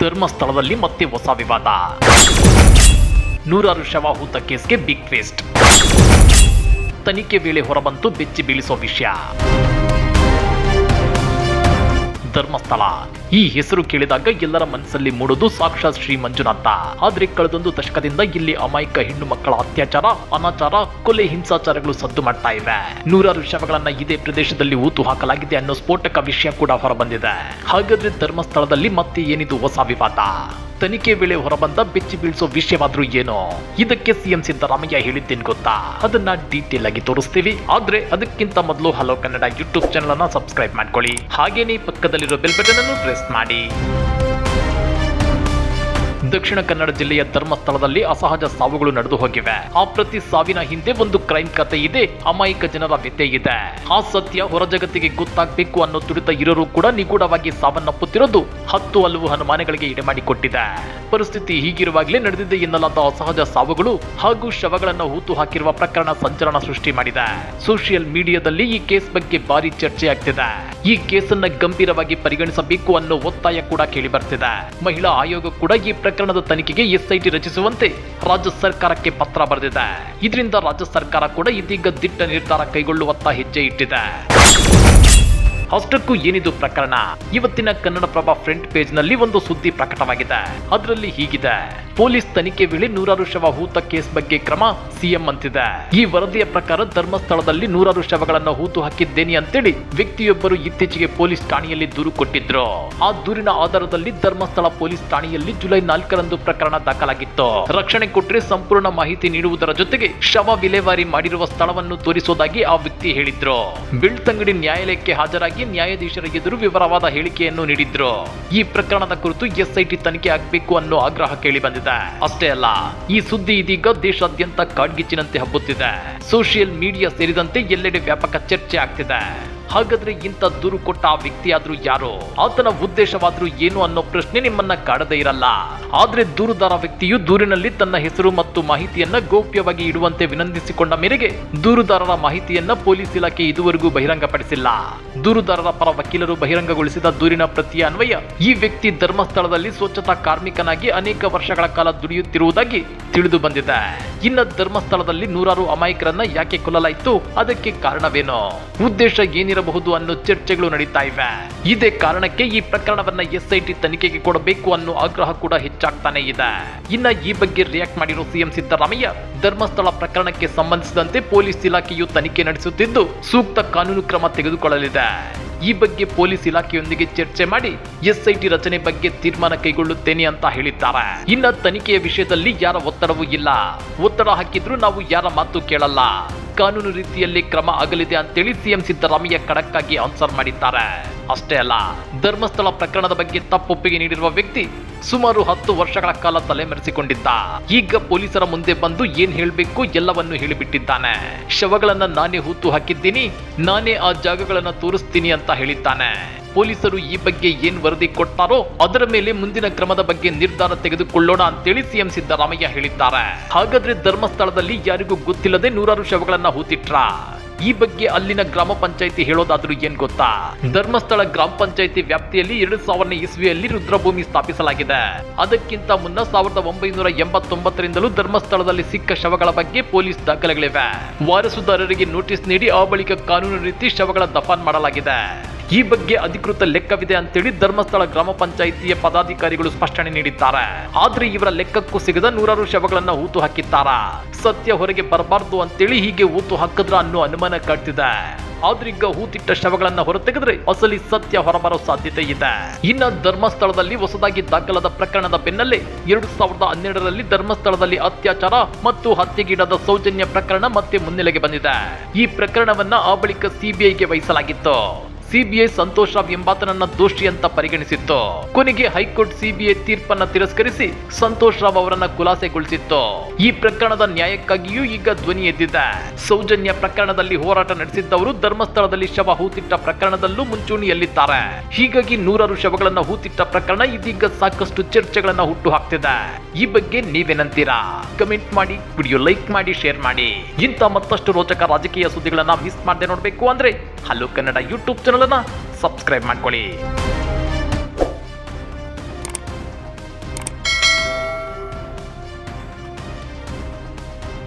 ಧರ್ಮಸ್ಥಳದಲ್ಲಿ ಮತ್ತೆ ಹೊಸ ವಿವಾದ. ನೂರಾರು ಶವ ಹೂತ ಕೇಸ್ಗೆ ಬಿಗ್ ಟ್ವಿಸ್ಟ್. ತನಿಖೆ ವೇಳೆ ಹೊರಬಂತು ಬೆಚ್ಚಿ ಬೀಳಿಸೋ ವಿಷಯ. ಧರ್ಮಸ್ಥಳ. ಈ ಹೆಸರು ಕೇಳಿದಾಗ ಎಲ್ಲರ ಮನಸ್ಸಲ್ಲಿ ಮೂಡುದು ಸಾಕ್ಷಾತ್ ಶ್ರೀ ಮಂಜುನಾಥ. ಆದ್ರೆ ಕಳೆದೊಂದು ದಶಕದಿಂದ ಇಲ್ಲಿ ಅಮಾಯಕ ಹೆಣ್ಣು ಮಕ್ಕಳ ಅತ್ಯಾಚಾರ, ಅನಾಚಾರ, ಕೊಲೆ, ಹಿಂಸಾಚಾರಗಳು ಸದ್ದು ಮಾಡ್ತಾ ಇವೆ. ನೂರಾರು ಶವಗಳನ್ನ ಇದೇ ಪ್ರದೇಶದಲ್ಲಿ ಊತು ಹಾಕಲಾಗಿದೆ ಅನ್ನೋ ಸ್ಫೋಟಕ ವಿಷಯ ಕೂಡ ಹೊರಬಂದಿದೆ. ಹಾಗಾದ್ರೆ ಧರ್ಮಸ್ಥಳದಲ್ಲಿ ಮತ್ತೆ ಏನಿದು ಹೊಸ ವಿವಾದ? ತನಿಖೆ ವೇಳೆ ಹೊರಬಂದ ಬೆಚ್ಚಿ ಬೀಳಿಸೋ ವಿಷಯವಾದ್ರೂ ಏನು? ಇದಕ್ಕೆ ಸಿಎಂ ಸಿದ್ದರಾಮಯ್ಯ ಹೇಳಿದ್ದೇನು ಗೊತ್ತಾ? ಅದನ್ನ ಡೀಟೇಲ್ ಆಗಿ ತೋರಿಸ್ತೀವಿ. ಆದ್ರೆ ಅದಕ್ಕಿಂತ ಮೊದಲು ಹಲೋ ಕನ್ನಡ ಯೂಟ್ಯೂಬ್ ಚಾನಲ್ ಅನ್ನ ಸಬ್ಸ್ಕ್ರೈಬ್ ಮಾಡ್ಕೊಳ್ಳಿ. ಹಾಗೇನೇ ಪಕ್ಕದಲ್ಲಿರೋ ಬೆಲ್ ಬಟನ್ ಅನ್ನು ಪ್ರೆಸ್ ಮಾಡಿ. ದಕ್ಷಿಣ ಕನ್ನಡ ಜಿಲ್ಲೆಯ ಧರ್ಮಸ್ಥಳದಲ್ಲಿ ಅಸಹಜ ಸಾವುಗಳು ನಡೆದು ಹೋಗಿವೆ. ಆ ಪ್ರತಿ ಸಾವಿನ ಹಿಂದೆ ಒಂದು ಕ್ರೈಮ್ ಕಥೆ ಇದೆ. ಅಮಾಯಕ ಜನರ ವ್ಯತೆ ಇದೆ. ಆ ಸತ್ಯ ಹೊರ ಜಗತ್ತಿಗೆ ಗೊತ್ತಾಗಬೇಕು ಅನ್ನೋ ತುಡಿತ ಇರೋರು ಕೂಡ ನಿಗೂಢವಾಗಿ ಸಾವನ್ನಪ್ಪುತ್ತಿರೋದು ಹತ್ತು ಹಲವು ಅನುಮಾನಗಳಿಗೆ ಎಡೆಮಾಡಿಕೊಟ್ಟಿದೆ. ಪರಿಸ್ಥಿತಿ ಹೀಗಿರುವಾಗಲೇ ನಡೆದಿದೆ ಎನ್ನಲಾದ ಅಸಹಜ ಸಾವುಗಳು ಹಾಗೂ ಶವಗಳನ್ನು ಹೂತು ಹಾಕಿರುವ ಪ್ರಕರಣ ಸಂಚಲನ ಸೃಷ್ಟಿ ಮಾಡಿದೆ. ಸೋಷಿಯಲ್ ಮೀಡಿಯಾದಲ್ಲಿ ಈ ಕೇಸ್ ಬಗ್ಗೆ ಭಾರಿ ಚರ್ಚೆ ಆಗ್ತಿದೆ ಈ ಕೇಸನ್ನ ಗಂಭೀರವಾಗಿ ಪರಿಗಣಿಸಬೇಕು ಅನ್ನೋ ಒತ್ತಾಯ ಕೂಡ ಕೇಳಿ ಬರ್ತಿದೆ ಮಹಿಳಾ ಆಯೋಗ ಕೂಡ ಈ ಪ್ರಕರಣದ ತನಿಖೆಗೆ ಎಸ್ಐಟಿ ರಚಿಸುವಂತೆ ರಾಜ್ಯ ಸರ್ಕಾರಕ್ಕೆ ಪತ್ರ ಬರೆದಿದೆ. ಇದರಿಂದ ರಾಜ್ಯ ಸರ್ಕಾರ ಕೂಡ ಇದೀಗ ದಿಟ್ಟ ನಿರ್ಧಾರ ಕೈಗೊಳ್ಳುವತ್ತ ಹೆಜ್ಜೆ ಇಟ್ಟಿದೆ. ಅಷ್ಟಕ್ಕೂ ಏನಿದು ಪ್ರಕರಣ? ಇವತ್ತಿನ ಕನ್ನಡಪ್ರಭ ಫ್ರಂಟ್ ಪೇಜ್ನಲ್ಲಿ ಒಂದು ಸುದ್ದಿ ಪ್ರಕಟವಾಗಿದೆ. ಅದರಲ್ಲಿ ಹೀಗಿದೆ. ಪೊಲೀಸ್ ತನಿಖೆ ವೇಳೆ ನೂರಾರು ಶವ ಹೂತ ಕೇಸ್ ಬಗ್ಗೆ ಕ್ರಮ ಸಿಎಂ ಅಂತಿದೆ. ಈ ವರದಿಯ ಪ್ರಕಾರ ಧರ್ಮಸ್ಥಳದಲ್ಲಿ ನೂರಾರು ಶವಗಳನ್ನು ಹೂತು ಹಾಕಿದ್ದೇನೆ ಅಂತೇಳಿ ವ್ಯಕ್ತಿಯೊಬ್ಬರು ಇತ್ತೀಚೆಗೆ ಪೊಲೀಸ್ ಠಾಣೆಯಲ್ಲಿ ದೂರು ಕೊಟ್ಟಿದ್ರು. ಆ ದೂರಿನ ಆಧಾರದಲ್ಲಿ ಧರ್ಮಸ್ಥಳ ಪೊಲೀಸ್ ಠಾಣೆಯಲ್ಲಿ ಜುಲೈ ನಾಲ್ಕರಂದು ಪ್ರಕರಣ ದಾಖಲಾಗಿತ್ತು. ರಕ್ಷಣೆ ಕೊಟ್ಟರೆ ಸಂಪೂರ್ಣ ಮಾಹಿತಿ ನೀಡುವುದರ ಜೊತೆಗೆ ಶವ ವಿಲೇವಾರಿ ಮಾಡಿರುವ ಸ್ಥಳವನ್ನು ತೋರಿಸುವುದಾಗಿ ಆ ವ್ಯಕ್ತಿ ಹೇಳಿದ್ರು. ಬೆಳ್ತಂಗಡಿ ನ್ಯಾಯಾಲಯಕ್ಕೆ ಹಾಜರಾಗಿ ನ್ಯಾಯಾಧೀಶರ ಎದುರು ವಿವರವಾದ ಹೇಳಿಕೆಯನ್ನು ನೀಡಿದ್ರು. ಈ ಪ್ರಕರಣದ ಕುರಿತು ಎಸ್ಐಟಿ ತನಿಖೆ ಆಗಬೇಕು ಅನ್ನೋ ಆಗ್ರಹ ಕೇಳಿ ಬಂದಿದೆ. ಅಷ್ಟೇ ಅಲ್ಲ, ಈ ಸುದ್ದಿ ಇದೀಗ ದೇಶಾದ್ಯಂತ ಕಾಡ್ಗಿಚ್ಚಿನಂತೆ ಹಬ್ಬುತ್ತಿದೆ. ಸೋಷಿಯಲ್ ಮೀಡಿಯಾ ಸೇರಿದಂತೆ ಎಲ್ಲೆಡೆ ವ್ಯಾಪಕ ಚರ್ಚೆ ಆಗ್ತಿದೆ. ಹಾಗಾದ್ರೆ ಇಂಥ ದೂರು ಕೊಟ್ಟ ಆ ವ್ಯಕ್ತಿಯಾದ್ರೂ ಯಾರು? ಆತನ ಉದ್ದೇಶವಾದ್ರೂ ಏನು ಅನ್ನೋ ಪ್ರಶ್ನೆ ನಿಮ್ಮನ್ನ ಕಾಡದೇ ಇರಲ್ಲ. ಆದ್ರೆ ದೂರುದಾರ ವ್ಯಕ್ತಿಯು ದೂರಿನಲ್ಲಿ ತನ್ನ ಹೆಸರು ಮತ್ತು ಮಾಹಿತಿಯನ್ನ ಗೌಪ್ಯವಾಗಿ ಇಡುವಂತೆ ವಿನಂತಿಸಿಕೊಂಡ ಮೇರೆಗೆ ದೂರುದಾರರ ಮಾಹಿತಿಯನ್ನ ಪೊಲೀಸ್ ಇಲಾಖೆ ಇದುವರೆಗೂ ಬಹಿರಂಗಪಡಿಸಿಲ್ಲ. ದೂರುದಾರರ ಪರ ವಕೀಲರು ಬಹಿರಂಗಗೊಳಿಸಿದ ದೂರಿನ ಪ್ರತಿಯ ಅನ್ವಯ ಈ ವ್ಯಕ್ತಿ ಧರ್ಮಸ್ಥಳದಲ್ಲಿ ಸ್ವಚ್ಛತಾ ಕಾರ್ಮಿಕನಾಗಿ ಅನೇಕ ವರ್ಷಗಳ ಕಾಲ ದುಡಿಯುತ್ತಿರುವುದಾಗಿ ತಿಳಿದು ಬಂದಿದೆ. ಇನ್ನ ಧರ್ಮಸ್ಥಳದಲ್ಲಿ ನೂರಾರು ಅಮಾಯಕರನ್ನ ಯಾಕೆ ಕೊಲ್ಲಲಾಯಿತು? ಅದಕ್ಕೆ ಕಾರಣವೇನು? ಉದ್ದೇಶ ಏನಿರಬಹುದು ಅನ್ನೋ ಚರ್ಚೆಗಳು ನಡೀತಾ ಇವೆ. ಇದೇ ಕಾರಣಕ್ಕೆ ಈ ಪ್ರಕರಣವನ್ನ ಎಸ್ಐಟಿ ತನಿಖೆಗೆ ಕೊಡಬೇಕು ಅನ್ನೋ ಆಗ್ರಹ ಕೂಡ ಹೆಚ್ಚಾಗ್ತಾನೆ ಇದೆ. ಇನ್ನ ಈ ಬಗ್ಗೆ ರಿಯಾಕ್ಟ್ ಮಾಡಿರೋ ಸಿಎಂ ಸಿದ್ದರಾಮಯ್ಯ, ಧರ್ಮಸ್ಥಳ ಪ್ರಕರಣಕ್ಕೆ ಸಂಬಂಧಿಸಿದಂತೆ ಪೊಲೀಸ್ ಇಲಾಖೆಯು ತನಿಖೆ ನಡೆಸುತ್ತಿದ್ದು ಸೂಕ್ತ ಕಾನೂನು ಕ್ರಮ ತೆಗೆದುಕೊಳ್ಳಲಿದೆ. ಈ ಬಗ್ಗೆ ಪೊಲೀಸ್ ಇಲಾಖೆಯೊಂದಿಗೆ ಚರ್ಚೆ ಮಾಡಿ ಎಸ್ಐಟಿ ರಚನೆ ಬಗ್ಗೆ ತೀರ್ಮಾನ ಕೈಗೊಳ್ಳುತ್ತೇನೆ ಅಂತ ಹೇಳಿದ್ದಾರೆ. ಇನ್ನ ತನಿಖೆಯ ವಿಷಯದಲ್ಲಿ ಯಾರ ಒತ್ತಡವೂ ಇಲ್ಲ. ಒತ್ತಡ ಹಾಕಿದ್ರು ನಾವು ಯಾರ ಮಾತು ಕೇಳಲ್ಲ. ಕಾನೂನು ರೀತಿಯಲ್ಲಿ ಕ್ರಮ ಆಗಲಿದೆ ಅಂತೇಳಿ ಸಿಎಂ ಸಿದ್ದರಾಮಯ್ಯ ಖಡಕ್ ಆಗಿ ಆನ್ಸರ್ ಮಾಡಿದ್ದಾರೆ. ಅಷ್ಟೇ ಅಲ್ಲ, ಧರ್ಮಸ್ಥಳ ಪ್ರಕರಣದ ಬಗ್ಗೆ ತಪ್ಪೊಪ್ಪಿಗೆ ನೀಡಿರುವ ವ್ಯಕ್ತಿ ಸುಮಾರು ಹತ್ತು ವರ್ಷಗಳ ಕಾಲ ತಲೆಮರೆಸಿಕೊಂಡಿದ್ದ. ಈಗ ಪೊಲೀಸರ ಮುಂದೆ ಬಂದು ಏನ್ ಹೇಳಬೇಕು ಎಲ್ಲವನ್ನು ಹೇಳಿಬಿಟ್ಟಿದ್ದಾನೆ. ಶವಗಳನ್ನ ನಾನೇ ಹೂತು ಹಾಕಿದ್ದೀನಿ, ನಾನೇ ಆ ಜಾಗಗಳನ್ನ ತೋರಿಸ್ತೀನಿ ಅಂತ ಹೇಳಿದ್ದಾನೆ. ಪೊಲೀಸರು ಈ ಬಗ್ಗೆ ಏನ್ ವರದಿ ಕೊಡ್ತಾರೋ ಅದರ ಮೇಲೆ ಮುಂದಿನ ಕ್ರಮದ ಬಗ್ಗೆ ನಿರ್ಧಾರ ತೆಗೆದುಕೊಳ್ಳೋಣ ಅಂತೇಳಿ ಸಿಎಂ ಸಿದ್ದರಾಮಯ್ಯ ಹೇಳಿದ್ದಾರೆ. ಹಾಗಾದ್ರೆ ಧರ್ಮಸ್ಥಳದಲ್ಲಿ ಯಾರಿಗೂ ಗೊತ್ತಿಲ್ಲದೆ ನೂರಾರು ಶವಗಳನ್ನ ಹೂತಿಟ್ರ. ಈ ಬಗ್ಗೆ ಅಲ್ಲಿನ ಗ್ರಾಮ ಪಂಚಾಯಿತಿ ಹೇಳೋದಾದ್ರೂ ಏನ್ ಗೊತ್ತಾ? ಧರ್ಮಸ್ಥಳ ಗ್ರಾಮ ಪಂಚಾಯಿತಿ ವ್ಯಾಪ್ತಿಯಲ್ಲಿ ಎರಡು ಸಾವಿರನೇ ಇಸ್ವಿಯಲ್ಲಿ ರುದ್ರಭೂಮಿ ಸ್ಥಾಪಿಸಲಾಗಿದೆ. ಅದಕ್ಕಿಂತ ಮುನ್ನ ಸಾವಿರದ ಒಂಬೈನೂರ ಎಂಬತ್ತೊಂಬತ್ತರಿಂದಲೂ ಧರ್ಮಸ್ಥಳದಲ್ಲಿ ಸಿಕ್ಕ ಶವಗಳ ಬಗ್ಗೆ ಪೊಲೀಸ್ ದಾಖಲೆಗಳಿವೆ. ವಾರಸುದಾರರಿಗೆ ನೋಟಿಸ್ ನೀಡಿ ಆ ಬಳಿಕ ಕಾನೂನು ರೀತಿ ಶವಗಳ ದಫಾನ್ ಮಾಡಲಾಗಿದೆ. ಈ ಬಗ್ಗೆ ಅಧಿಕೃತ ಲೆಕ್ಕವಿದೆ ಅಂತೇಳಿ ಧರ್ಮಸ್ಥಳ ಗ್ರಾಮ ಪಂಚಾಯಿತಿಯ ಪದಾಧಿಕಾರಿಗಳು ಸ್ಪಷ್ಟನೆ ನೀಡಿದ್ದಾರೆ. ಆದ್ರೆ ಇವರ ಲೆಕ್ಕಕ್ಕೂ ಸಿಗದ ನೂರಾರು ಶವಗಳನ್ನ ಹೂತು ಹಾಕಿದ್ದಾರ ಸತ್ಯ ಹೊರಗೆ ಬರಬಾರ್ದು ಅಂತೇಳಿ ಹೀಗೆ ಹೂತು ಹಾಕಿದ್ರ ಅನ್ನೋ ಅನುಮಾನ ಕಾಡ್ತಿದೆ. ಆದ್ರೀಗ ಹೂತಿಟ್ಟ ಶವಗಳನ್ನ ಹೊರತೆಗೆದ್ರೆ ಅಸಲಿ ಸತ್ಯ ಹೊರಬರೋ ಸಾಧ್ಯತೆ ಇದೆ. ಇನ್ನ ಧರ್ಮಸ್ಥಳದಲ್ಲಿ ಹೊಸದಾಗಿ ದಾಖಲಾದ ಪ್ರಕರಣದ ಬೆನ್ನಲ್ಲೇ ಎರಡು ಸಾವಿರದ ಹನ್ನೆರಡರಲ್ಲಿ ಧರ್ಮಸ್ಥಳದಲ್ಲಿ ಅತ್ಯಾಚಾರ ಮತ್ತು ಹತ್ಯೆಗೀಡಾದ ಸೌಜನ್ಯ ಪ್ರಕರಣ ಮತ್ತೆ ಮುನ್ನೆಲೆಗೆ ಬಂದಿದೆ. ಈ ಪ್ರಕರಣವನ್ನ ಆ ಬಳಿಕ ಸಿಬಿಐಗೆ ವಹಿಸಲಾಗಿತ್ತು. ಸಿಬಿಐ ಸಂತೋಷ್ ರಾವ್ ಎಂಬಾತನನ್ನ ದೋಷಿ ಅಂತ ಪರಿಗಣಿಸಿತ್ತು. ಕೊನೆಗೆ ಹೈಕೋರ್ಟ್ ಸಿಬಿಐ ತೀರ್ಪನ್ನ ತಿರಸ್ಕರಿಸಿ ಸಂತೋಷ್ ರಾವ್ ಅವರನ್ನ ಖುಲಾಸೆಗೊಳಿಸಿತ್ತು. ಈ ಪ್ರಕರಣದ ನ್ಯಾಯಕ್ಕಾಗಿಯೂ ಈಗ ಧ್ವನಿ ಎದ್ದಿದೆ. ಸೌಜನ್ಯ ಪ್ರಕರಣದಲ್ಲಿ ಹೋರಾಟ ನಡೆಸಿದ್ದವರು ಧರ್ಮಸ್ಥಳದಲ್ಲಿ ಶವ ಹೂತಿಟ್ಟ ಪ್ರಕರಣದಲ್ಲೂ ಮುಂಚೂಣಿಯಲ್ಲಿದ್ದಾರೆ. ಹೀಗಾಗಿ ನೂರಾರು ಶವಗಳನ್ನ ಹೂತಿಟ್ಟ ಪ್ರಕರಣ ಇದೀಗ ಸಾಕಷ್ಟು ಚರ್ಚೆಗಳನ್ನ ಹುಟ್ಟು ಹಾಕ್ತಿದೆ ಈ ಬಗ್ಗೆ ನೀವೇನಂತೀರಾ? ಕಮೆಂಟ್ ಮಾಡಿ, ವಿಡಿಯೋ ಲೈಕ್ ಮಾಡಿ, ಶೇರ್ ಮಾಡಿ. ಇಂಥ ಮತ್ತಷ್ಟು ರೋಚಕ ರಾಜಕೀಯ ಸುದ್ದಿಗಳನ್ನ ಮಿಸ್ ಮಾಡದೆ ನೋಡಬೇಕು ಅಂದ್ರೆ ಹಲೋ ಕನ್ನಡ ಯೂಟ್ಯೂಬ್ ಚಾನಲ್ ಅನ್ನ ಸಬ್ಸ್ಕ್ರೈಬ್ ಮಾಡ್ಕೊಳ್ಳಿ.